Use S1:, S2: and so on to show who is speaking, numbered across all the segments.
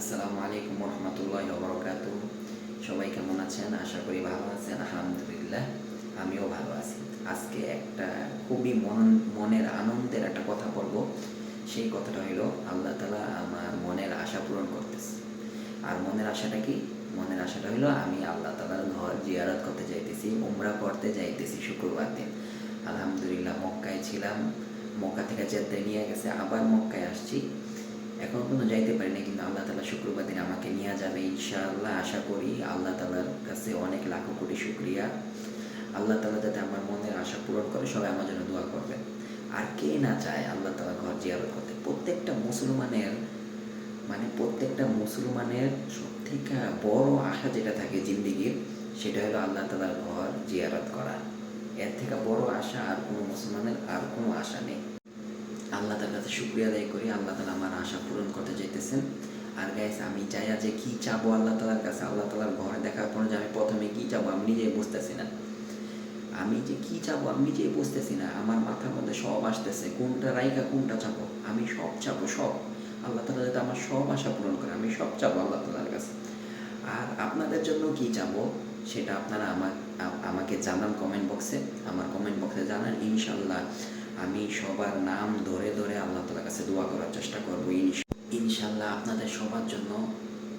S1: আসসালামু আলাইকুম রহমতুল্লাহ বরকাত সবাই কেমন আছেন? আশা করি ভালো আছেন, আলহামদুলিল্লাহ, আমিও ভালো আছি। আজকে একটা খুবই মন, মনের আনন্দের একটা কথা বলব। সেই কথাটা হইল, আল্লাহ তালা আমার মনের আশা পূরণ করতেছে। আর মনের আশাটা কি? মনের আশাটা হইল, আমি আল্লাহ তালার ঘর জিয়ারত করতে যাইতেছি, উমরা করতে যাইতেছি শুক্রবার দিন। আলহামদুলিল্লাহ, মক্কায় ছিলাম। মক্কা থেকে জেদ্দায় নিয়ে গেছে, আবার মক্কায় আসছি। এখন কোনো যাইতে পারি না কিন্তু আল্লাহ তালা শুক্রবার দিন আমাকে নিয়ে যাবে, ইনশাআল্লাহ আশা করি আল্লাহ তালার কাছে অনেক লাখো কোটি শুক্রিয়া। আল্লাহ তালা যাতে আমার মনের আশা পূরণ করে, সবাই আমার জন্য দোয়া করবেন আর কে না চায় আল্লাহ তালা ঘর জিয়ারত করতে? প্রত্যেকটা মুসলমানের মানে প্রত্যেকটা মুসলমানের সব থেকে বড় আশা যেটা থাকে জিন্দিগির, সেটা হলো আল্লাহ তালার ঘর জিয়ারত করা। এর থেকে বড় আশা আর কোনো মুসলমানের আর কোনো আশা নেই। আল্লাহ তার কাছে শুক্রিয়া আদায় করি। আল্লাহ তালা আমার আশা পূরণ করতে চাইতেছেন। আর গাইস আমি চাইয়া যে কি চাবো আল্লাহ তালার কাছে, আল্লাহ তালার ঘরে দেখার পর যে আমি প্রথমে কি চাবো, আমি নিজেই বুঝতেছি না। আমি যে কি চাবো, আমি নিজেই বুঝতেছি না। আমার মাথার মধ্যে সব আসতেছে, কোনটা রাইকা কোনটা চাবো। আমি সব চাবো, সব। আল্লাহ তালা যাতে আমার সব আশা পূরণ করে, আমি সব চাবো আল্লাহ তালার কাছে। আর আপনাদের জন্য কি চাবো, সেটা আপনারা আমার আমাকে জানান কমেন্ট বক্সে। আমার কমেন্ট বক্সে জানান ইনশাল্লাহ আমি সবার নাম ধরে ধরে আল্লাহ তালার কাছে দোয়া করার চেষ্টা করব ইনশাল্লাহ আপনাদের সবার জন্য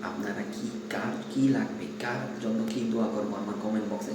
S1: আপনারা কি কার কি লাগবে? কার জন্য কি দোয়া করব? আমার কমেন্ট বক্সে